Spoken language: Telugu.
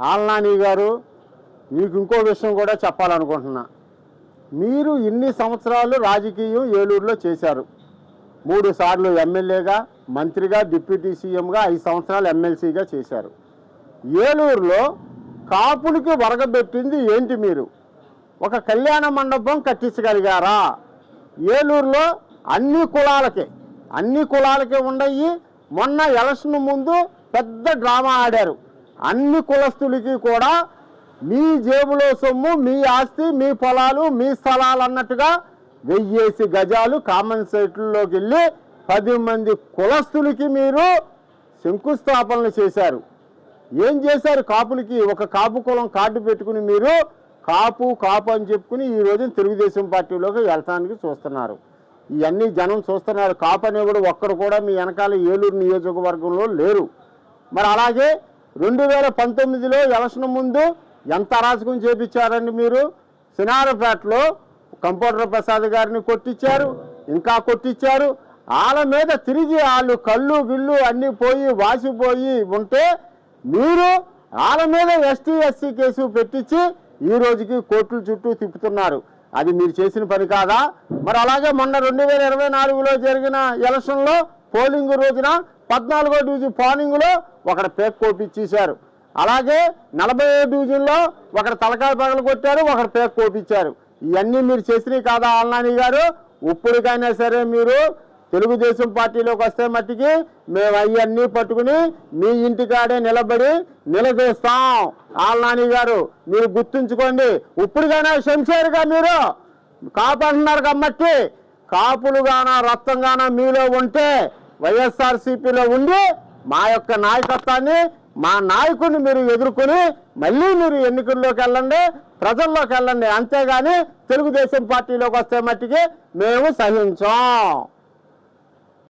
ఆల్నాని గారు మీకు ఇంకో విషయం కూడా చెప్పాలనుకుంటున్నా. మీరు ఇన్ని సంవత్సరాలు రాజకీయం ఏలూరులో చేశారు. మూడు సార్లు ఎమ్మెల్యేగా మంత్రిగా డిప్యూటీ సీఎంగా ఐదు సంవత్సరాలు ఎమ్మెల్సీగా చేశారు. ఏలూరులో కాపులకి వరగబెట్టింది ఏంటి మీరు? ఒక కళ్యాణ మండపం కట్టించగలిగారా? ఏలూరులో అన్ని కులాలకి అన్ని కులాలకి ఉండయి మొన్న ఎలక్షన్ ముందు పెద్ద డ్రామా ఆడారు. అన్ని కులస్తులకి కూడా మీ జేబులో సొమ్ము మీ ఆస్తి మీ పొలాలు మీ స్థలాలు అన్నట్టుగా వెయ్యేసి గజాలు కామన్ సైట్లలోకి వెళ్ళి పది మంది కులస్తులకి మీరు శంకుస్థాపనలు చేశారు. ఏం చేశారు? కాపులకి ఒక కాపు కులం కార్డు పెట్టుకుని మీరు కాపు కాపు అని చెప్పుకుని ఈ రోజు తెలుగుదేశం పార్టీలోకి వెళ్ళటానికి చూస్తున్నారు. ఇవన్నీ జనం చూస్తున్నారు. కాపు అనేవాడు ఒక్కడు కూడా మీ వెనకాల ఏలూరు నియోజకవర్గంలో లేరు. మరి అలాగే రెండు వేల పంతొమ్మిదిలో ఎలక్షన్ ముందు ఎంత అరాచకం చేపించారండి మీరు? సినారపేటలో కంప్యూటర్ ప్రసాద్ గారిని కొట్టించారు ఇంకా కొట్టించారు. వాళ్ళ మీద తిరిగి వాళ్ళు కళ్ళు గిళ్ళు అన్నీ పోయి వాసిపోయి ఉంటే మీరు వాళ్ళ మీద ఎస్టీ ఎస్సీ కేసు పెట్టించి ఈ రోజుకి కోర్టుల చుట్టూ తిప్పుతున్నారు. అది మీరు చేసిన పని కాదా? మరి అలాగే మొన్న రెండు వేల ఇరవై నాలుగులో జరిగిన ఎలక్షన్లో పోలింగ్ రోజున పద్నాలుగో డివిజన్ పోలింగ్లో ఒకటి పేక్ కోపిచ్చేశారు అలాగే నలభై డివిజన్లో ఒకటి తలకాయ పగలు కొట్టారు ఒకటి పేక్ కోపించారు ఇవన్నీ మీరు చేసినవి కాదా ఆల్నాని గారు? ఇప్పటికైనా సరే మీరు తెలుగుదేశం పార్టీలోకి వస్తే మట్టికి మేము అవన్నీ పట్టుకుని మీ ఇంటికాడే నిలబడి నిలదీస్తాం. ఆల్నాని గారు మీరు గుర్తుంచుకోండి ఇప్పటికైనా శంషేరుగా మీరు కాపు అంటున్నారు కాబట్టి కాపులుగాన రక్తంగాన మీలో ఉంటే వైఎస్ఆర్సీపీలో ఉండి మా యొక్క నాయకత్వాన్ని మా నాయకుడిని మీరు ఎదుర్కొని మళ్ళీ మీరు ఎన్నికల్లోకి వెళ్ళండి ప్రజల్లోకి వెళ్ళండి. అంతేగాని తెలుగుదేశం పార్టీలోకి వస్తే మట్టికి మేము సహించాం.